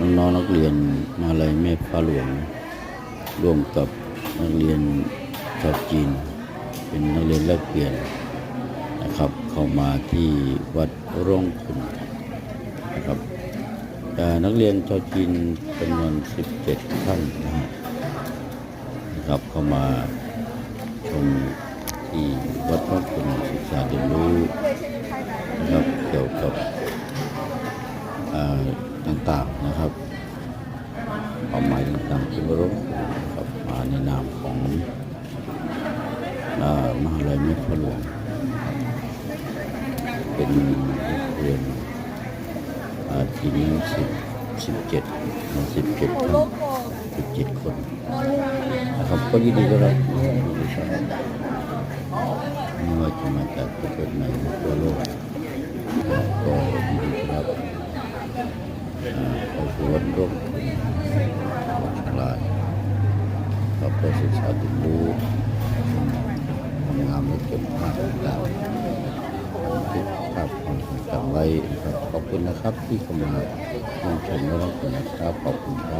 น้องนักเรียนมาลัยแม่ฟ้าหลวง ร่วมกับนักเรียนชาวจีน เป็นนักเรียนแลกเปลี่ยนนะครับ เข้ามาที่วัดร่องขุนนะครับแต่นักเรียนชาวจีนจำนวน 17 ท่านนะฮะนะครับ เข้ามาชมที่วัดร่องขุนศึกษาเรียนรู้นะครับเกี่ยวกับอ่า ต่างๆนะครับความหมายต่างๆที่มาร่วมกับมาในนามของอมหาลัยมิตรหลวงเป็นเรียนทีนี้สิบสิบเจ็ดสิบเจ็ดคนสิบเจ็ดคนนะครับก็ยินดีต้อนรับยินดีต้อนรับไม่ว่าจะมาจากประเทศไหนทั่วโลกก็ยินดีต้อนรับอ่าเข้า สู่วนร่วมฉลายเราไปศึกษาเรียนรู้ความงามและเก็บภาพต่างๆเก็บภาพความทรงจำไว้ขอบคุณนะครับที่เข้ามาชมและรับชมนะครับขอบคุณครับ